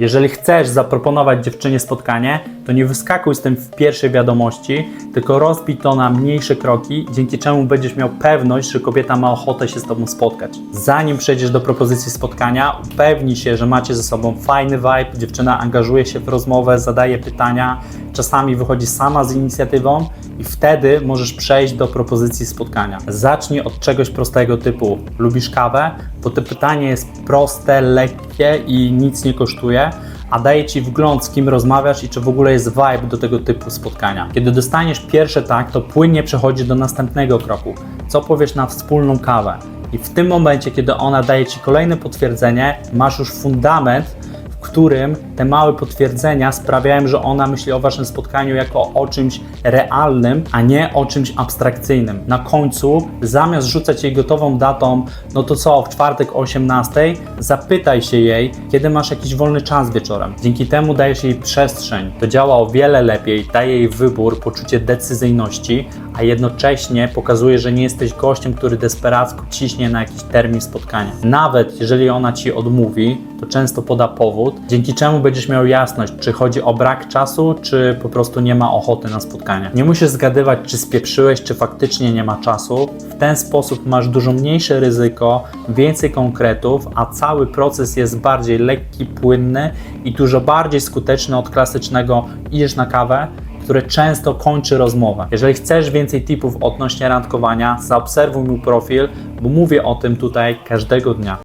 Jeżeli chcesz zaproponować dziewczynie spotkanie, to nie wyskakuj z tym w pierwszej wiadomości, tylko rozbij to na mniejsze kroki, dzięki czemu będziesz miał pewność, że kobieta ma ochotę się z Tobą spotkać. Zanim przejdziesz do propozycji spotkania, upewnij się, że macie ze sobą fajny vibe, dziewczyna angażuje się w rozmowę, zadaje pytania, czasami wychodzi sama z inicjatywą i wtedy możesz przejść do propozycji spotkania. Zacznij od czegoś prostego typu lubisz kawę? Bo to pytanie jest proste, lekkie i nic nie kosztuje, a daje Ci wgląd z kim rozmawiasz i czy w ogóle jest vibe do tego typu spotkania. Kiedy dostaniesz pierwsze tak, to płynnie przechodzisz do następnego kroku. Co powiesz na wspólną kawę? I w tym momencie, kiedy ona daje Ci kolejne potwierdzenie, masz już fundament, w którym te małe potwierdzenia sprawiają, że ona myśli o waszym spotkaniu jako o czymś realnym, a nie o czymś abstrakcyjnym. Na końcu, zamiast rzucać jej gotową datą, no to co, w czwartek o 18, zapytaj się jej, kiedy masz jakiś wolny czas wieczorem. Dzięki temu dajesz jej przestrzeń. To działa o wiele lepiej, daje jej wybór, poczucie decyzyjności, a jednocześnie pokazuje, że nie jesteś gościem, który desperacko ciśnie na jakiś termin spotkania. Nawet jeżeli ona ci odmówi, to często poda powód, dzięki czemu będziesz miał jasność, czy chodzi o brak czasu, czy po prostu nie ma ochoty na spotkanie. Nie musisz zgadywać, czy spieprzyłeś, czy faktycznie nie ma czasu. W ten sposób masz dużo mniejsze ryzyko, więcej konkretów, a cały proces jest bardziej lekki, płynny i dużo bardziej skuteczny od klasycznego idziesz na kawę, które często kończy rozmowę. Jeżeli chcesz więcej tipów odnośnie randkowania, zaobserwuj mój profil, bo mówię o tym tutaj każdego dnia.